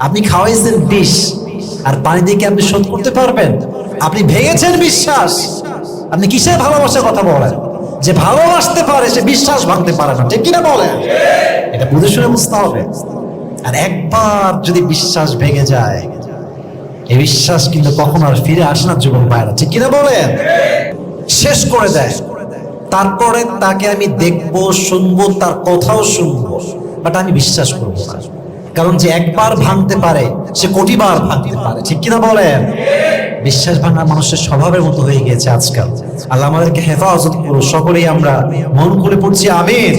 আপনি খাওয়াইছেন বিষ, আর পানি দিয়ে কি আপনি শোধ করতে পারবেন? আপনি ভেঙেছেন বিশ্বাস। আপনি কিসের ভালোবাসার কথা বলেন? যে ভালোবাসতে পারে, সে বিশ্বাস ভাঙতে পারে না। ঠিক কিনা বলেন? এটা বুঝে শুনে বুঝতে হবে। আর একবার যদি বিশ্বাস ভেঙে যায়, এই বিশ্বাস কিন্তু কখনো আর ফিরে আসে না যুবক ভাইরা ঠিক কিনা বলেন? শেষ করে দেয়। তারপরে তাকে আমি দেখব, শুনব, তার কথাও শুনব বাট আমি বিশ্বাস করব না। কারণ যে একবার ভাঙতে পারে, সে কোটিবার ভাঙতে পারে। ঠিক কিনা বলেন? বিশ্বাস ভাঙা মানুষের স্বভাবের মতো হয়ে গিয়েছে আজকাল। আল্লাহ আমাদেরকে হেফাজত করো সকলেই আমরা মন করে পড়ছি, আমিন।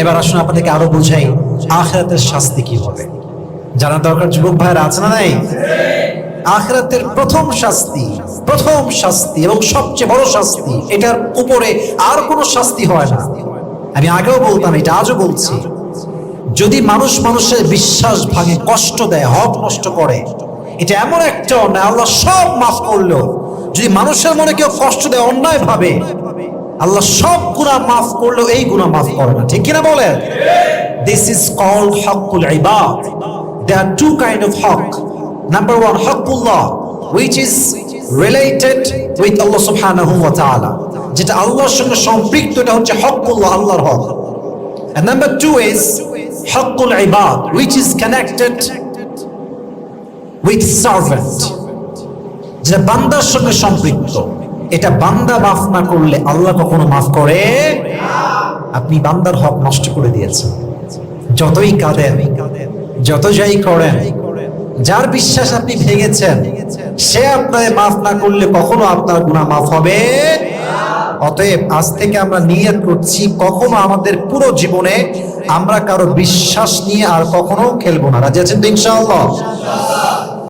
এবার আসুন আপনাদেরকে আরও বুঝাই, আখেরাতের শাস্তি কি হবে? জানা দরকার যুবক ভাইয়ের, আছে না নাই? আখরাতের প্রথম শাস্তি প্রথম শাস্তি এবং সবচেয়ে বড় শাস্তি, এটার উপরে আর কোনো শাস্তি হয় না। আমি আগেও বলতাম, এটা আজও বলছি। যদি মানুষ মানুষের বিশ্বাস ভাঙে, কষ্ট দেয়, হক নষ্ট করে, এটা এমন একটা অন্যায়, আল্লাহ সব মাফ করল যদি মানুষের মনে কেউ কষ্ট দেয়, অন্যায় ভাবে, আল্লাহ সব গুণা মাফ করল এই গুণা মাফ করে না। ঠিক কিনা বলেন? দিস ইজ কল্ড হকুল ইবাদ। Haqq number one haqqullah which is related with Allah subhanahu wa ta'ala যেটা আল্লাহর সঙ্গে সম্পৃক্ত, এটা হচ্ছে হকুল্লাহ আল্লাহর হক। And number two is haqqul ibad, which is connected with servant. যেটা বান্দার সঙ্গে সম্পৃক্ত। এটা বান্দা মাফ না করলে আল্লাহ কখনো মাফ করে? আপনি বান্দার হক নষ্ট করে দিয়েছেন। যতই কাঁদেন যত যাই করেন, যার বিশ্বাস আপনি ভেঙেছেন, সে আপনার মাফ না করলে কখনো আপনার গুণা মাফ হবে? অতএব আজ থেকে আমরা নিয়ত করছি, কখনো আমাদের পুরো জীবনে আমরা কারও বিশ্বাস নিয়ে আর কখনো খেলব না। রাজি আছেন ইনশাআল্লাহ?